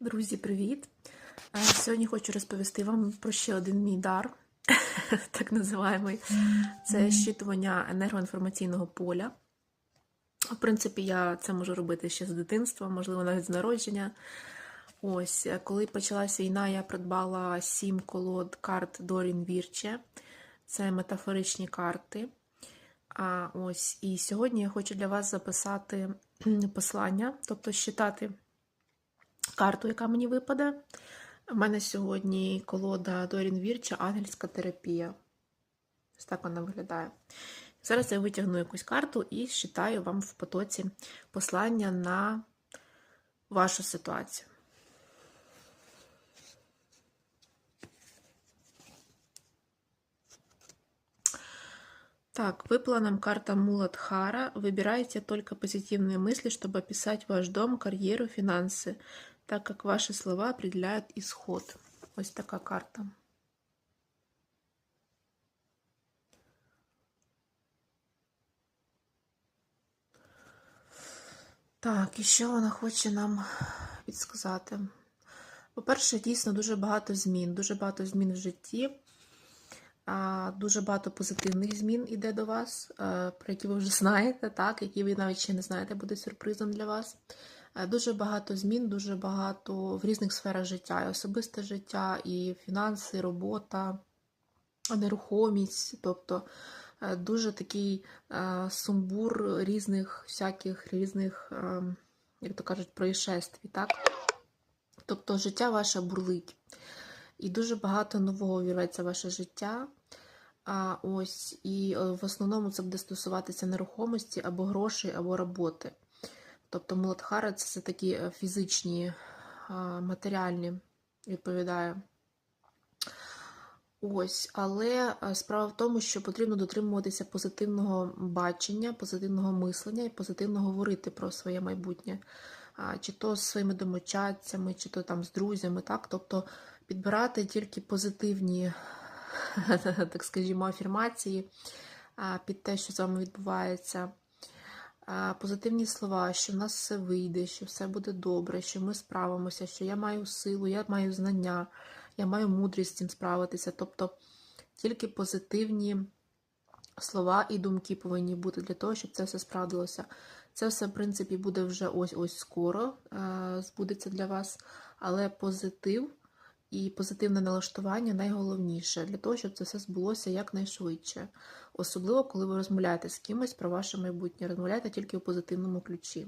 Друзі, привіт! Е, Сьогодні хочу розповісти вам про ще один мій дар, так називаємий. Це щитування енергоінформаційного поля. В принципі, я це можу робити ще з дитинства, можливо, навіть з народження. Ось, е, коли почалась війна, я придбала сім колод карт Дорін Вірче. Це метафоричні карти. А ось і сьогодні я хочу для вас записати послання, тобто щитати карту, яка мені випаде. У мене сьогодні колода Дорін Вірча, ангельська терапія. Ось так вона виглядає. Зараз я витягну якусь карту і считаю вам в потоці послання на вашу ситуацію. Так, выпала нам карта Муладхара. Выбирайте только позитивные мысли, чтобы описать ваш дом, карьеру, финансы, Так как ваши слова определяют исход. Ось така карта. Так, і що вона хоче нам підсказати? По-перше, дійсно дуже багато змін, дуже багато змін в житті. Дуже багато позитивних змін іде до вас, про які ви вже знаєте, так, які ви навіть ще не знаєте, буде сюрпризом для вас. Е, Дуже багато змін, дуже багато в різних сферах життя, і особисте життя, і фінанси, робота, нерухомість, тобто е, дуже такий е, сумбур різних всяких різних, е, як то кажуть, происшествій, так? Тобто життя ваше бурлить. І дуже багато нового вірветься ваше життя. А ось і в основному це буде стосуватися нерухомості або грошей, або роботи. Тобто Муладхара це такі е, фізичні, матеріальні, відповідає. Ось, але е, справа в тому, що потрібно дотримуватися позитивного бачення, позитивного мислення і позитивно говорити про своє майбутнє, чи то з своїми домочадцями, чи то там з друзями, так? Тобто підбирати тільки позитивні, так скажімо, афірмації під те, що з вами відбувається. Позитивні слова, що в нас все вийде, що все буде добре, що ми справимося, що я маю силу, я маю знання, я маю мудрість з цим справитися. Тобто тільки позитивні слова і думки повинні бути для того, щоб це все справдилося. Це все, в принципі, буде вже ось-ось скоро е, збудеться для вас, але позитив і позитивне налаштування найголовніше для того, щоб це все збулося якнайшвидше. Особливо, коли ви розмовляєте з кимось про ваше майбутнє. Розмовляйте тільки у позитивному ключі.